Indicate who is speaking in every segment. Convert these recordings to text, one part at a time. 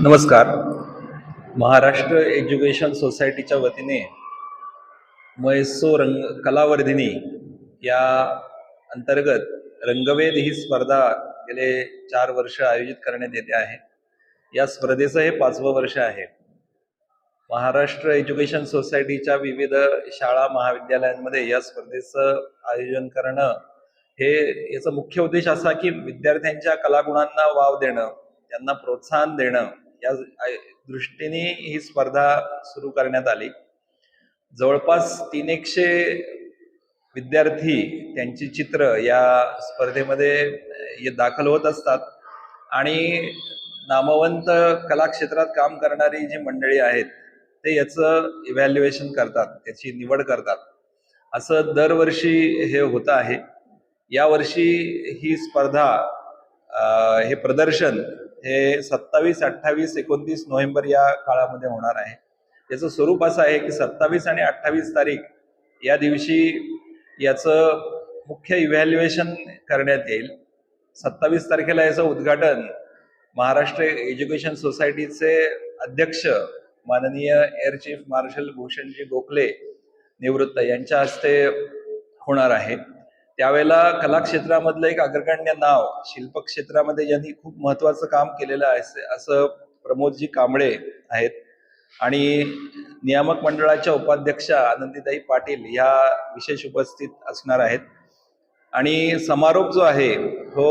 Speaker 1: नमस्कार. महाराष्ट्र एज्युकेशन सोसायटीच्या वतीने मयसो रंग कलावर्धिनी या अंतर्गत रंगवेद ही स्पर्धा गेले चार वर्ष आयोजित करण्यात येते आहे. या स्पर्धेचं हे पाचवं वर्ष आहे. महाराष्ट्र एज्युकेशन सोसायटीच्या विविध शाळा महाविद्यालयांमध्ये या स्पर्धेचं आयोजन करणं हे याचा मुख्य उद्देश असा की विद्यार्थ्यांच्या कलागुणांना वाव देणं त्यांना प्रोत्साहन देणं या दृष्टीने ही स्पर्धा सुरू करण्यात आली. जवळपास तीन एकशे विद्यार्थी त्यांची चित्र या स्पर्धेमध्ये ये- दाखल होत असतात. आणि नामवंत कलाक्षेत्रात काम करणारी जी मंडळी आहेत ते याचं इव्हॅल्युएशन करतात त्याची निवड करतात. असं दरवर्षी हे होतं आहे. यावर्षी ही स्पर्धा हे प्रदर्शन हे सत्तावीस अठ्ठावीस एकोणतीस नोव्हेंबर या काळामध्ये होणार आहे. याचं स्वरूप असं आहे की सत्तावीस आणि अठ्ठावीस तारीख या दिवशी याचं मुख्य इव्हॅल्युएशन करण्यात येईल. सत्तावीस तारखेला याचं उद्घाटन महाराष्ट्र एज्युकेशन सोसायटीचे अध्यक्ष माननीय air chief marshal Bhushanji Gokhale निवृत्त यांच्या हस्ते होणार आहे. त्यावेळेला कलाक्षेत्रामधलं एक अग्रगण्य नाव शिल्प क्षेत्रामध्ये ज्यांनी खूप महत्वाचं काम केलेलं आहे असं प्रमोदजी कांबळे आहेत. आणि नियामक मंडळाच्या उपाध्यक्षा आनंदीताई पाटील ह्या विशेष उपस्थित असणार आहेत. आणि समारोप जो आहे हो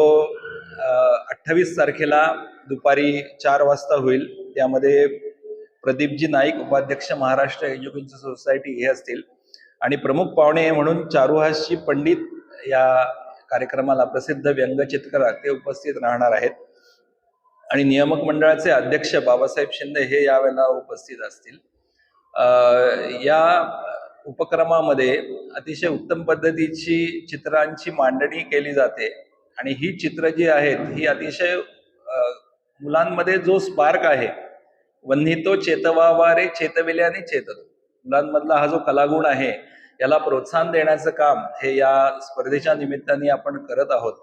Speaker 1: अठ्ठावीस तारखेला दुपारी चार वाजता होईल. त्यामध्ये प्रदीपजी नाईक उपाध्यक्ष महाराष्ट्र एज्युकेशन सोसायटी हे असतील. आणि प्रमुख पाहुणे म्हणून चारुहासजी पंडित या कार्यक्रमाला प्रसिद्ध व्यंगचित्रकार ते उपस्थित राहणार आहेत. आणि नियामक मंडळाचे अध्यक्ष बाबासाहेब शिंदे हे यावेळेला उपस्थित असतील. अं, या उपक्रमामध्ये अतिशय उत्तम पद्धतीची चित्रांची मांडणी केली जाते. आणि ही चित्र जी आहेत ही अतिशय मुलांमध्ये जो स्पार्क आहे वन्हितो चेतवावारे चेतविल्याने चेततो. मुलांमधला हा जो कलागुण आहे याला प्रोत्साहन देण्याचं काम हे या स्पर्धेच्या निमित्ताने आपण करत आहोत.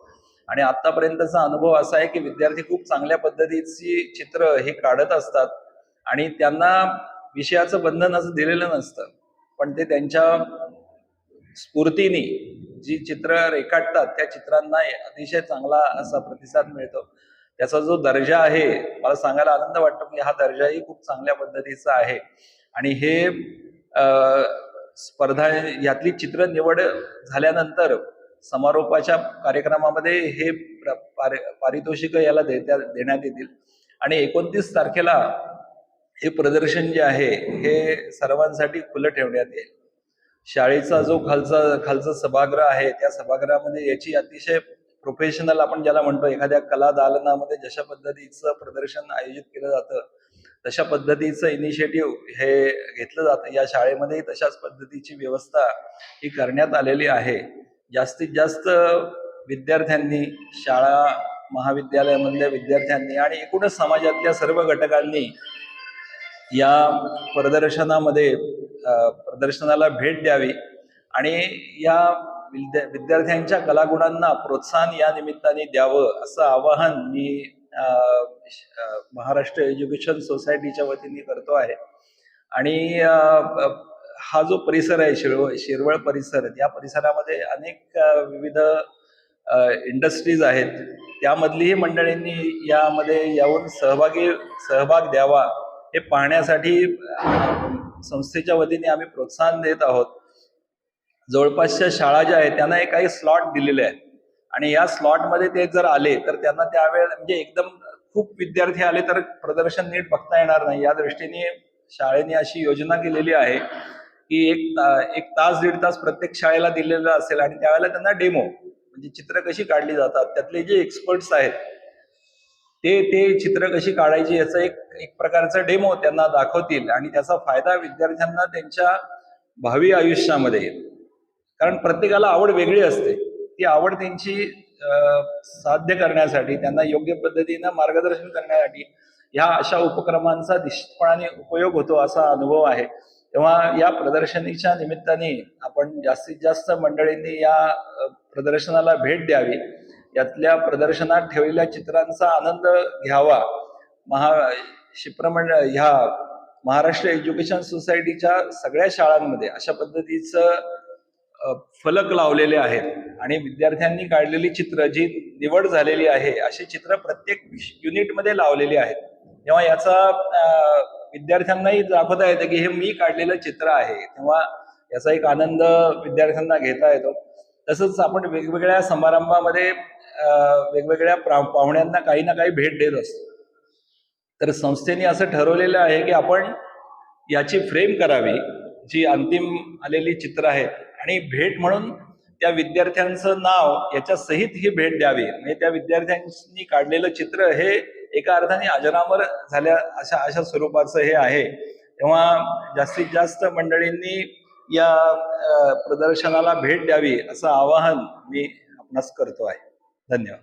Speaker 1: आणि आतापर्यंतचा अनुभव असा आहे की विद्यार्थी खूप चांगल्या पद्धतीची चित्र हे काढत असतात आणि त्यांना विषयाचं बंधन असं दिलेलं नसतं. पण ते त्यांच्या स्फूर्तीने जी चित्र रेखाटतात त्या चित्रांना अतिशय चांगला असा प्रतिसाद मिळतो. त्याचा जो दर्जा आहे मला सांगायला आनंद वाटतो की हा दर्जाही खूप चांगल्या पद्धतीचा आहे. आणि हे स्पर्धा यातली चित्र निवड झाल्यानंतर समारोपाच्या कार्यक्रमामध्ये हे पारितोषिक याला देत्या देण्यात येतील. आणि एकोणतीस तारखेला हे प्रदर्शन जे आहे हे सर्वांसाठी खुलं ठेवण्यात येईल. शाळेचा जो खालचा खालचा सभागृह आहे त्या सभागृहामध्ये याची अतिशय प्रोफेशनल आपण ज्याला म्हणतो एखाद्या कला दालनामध्ये जशा पद्धतीचं प्रदर्शन आयोजित केलं जातं तशा पद्धतीचं इनिशिएटिव्ह हे घेतलं जातं. या शाळेमध्ये तशाच पद्धतीची व्यवस्था ही करण्यात आलेली आहे. जास्तीत जास्त विद्यार्थ्यांनी शाळा महाविद्यालयामधल्या विद्यार्थ्यांनी आणि एकूणच समाजातल्या सर्व घटकांनी या प्रदर्शनामध्ये प्रदर्शनाला भेट द्यावी आणि या विद्या विद्यार्थ्यांच्या कलागुणांना प्रोत्साहन या निमित्ताने द्यावं असं आवाहन मी महाराष्ट्र एज्युकेशन सोसायटीच्या वतीने करतो आहे. आणि हा जो परिसर आहे शिरवळ शिरवळ परिसर या परिसरामध्ये अनेक विविध इंडस्ट्रीज आहेत. त्यामधलीही मंडळींनी यामध्ये येऊन सहभागी सहभाग द्यावा हे पाहण्यासाठी संस्थेच्या वतीने आम्ही प्रोत्साहन देत आहोत. जवळपासच्या शाळा ज्या आहेत त्यांना एक काही स्लॉट दिलेले आहेत. आणि या स्लॉटमध्ये ते जर आले तर त्यांना त्यावेळेला म्हणजे एकदम खूप विद्यार्थी आले तर प्रदर्शन नीट बघता येणार नाही. या दृष्टीने शाळेने अशी योजना केलेली आहे की एक ता- एक तास दीड तास प्रत्येक शाळेला दिलेला असेल आणि त्यावेळेला त्यांना डेमो म्हणजे चित्र कशी काढली जातात त्यातले जे एक्सपर्ट्स आहेत ते ते चित्र कशी काढायची याचा एक एक प्रकारचा डेमो त्यांना दाखवतील आणि त्याचा फायदा विद्यार्थ्यांना त्यांच्या भावी आयुष्यामध्ये येईल. कारण प्रत्येकाला आवड वेगळी असते. ती आवड त्यांची साध्य करण्यासाठी त्यांना योग्य पद्धतीनं मार्गदर्शन करण्यासाठी ह्या अशा उपक्रमांचा निश्चितपणाने उपयोग होतो असा अनुभव आहे. तेव्हा या प्रदर्शनीच्या निमित्ताने आपण जास्तीत जास्त मंडळींनी या प्रदर्शनाला भेट द्यावी. यातल्या प्रदर्शनात ठेवलेल्या चित्रांचा आनंद घ्यावा. महा शिप्रमंडळ ह्या महाराष्ट्र एज्युकेशन सोसायटीच्या सगळ्या शाळांमध्ये अशा पद्धतीचं फलक लावलेले आहेत. आणि विद्यार्थ्यांनी काढलेली चित्र जी निवड झालेली आहे अशी चित्र प्रत्येक युनिटमध्ये लावलेली आहेत. तेव्हा याचा विद्यार्थ्यांनाही दाखवता येतं की हे मी काढलेलं चित्र आहे. तेव्हा याचा एक आनंद विद्यार्थ्यांना घेता येतो. तसंच आपण वेगवेगळ्या समारंभामध्ये वेगवेगळ्या प्रा- पाहुण्यांना काही ना काही भेट देत असतो. तर संस्थेने असं ठरवलेलं आहे की आपण याची फ्रेम करावी जी अंतिम आलेली चित्र आहेत आणि भेट म्हणून त्या विद्यार्थ्यांचं नाव याच्या सहित ही भेट द्यावी. म्हणजे त्या विद्यार्थ्यांनी काढलेलं चित्र हे एका अर्थाने अजरामर झाल्या अशा अशा स्वरूपाचं हे आहे. तेव्हा जास्तीत जास्त मंडळींनी या प्रदर्शनाला भेट द्यावी असं आवाहन मी आपणास करतो आहे. धन्यवाद.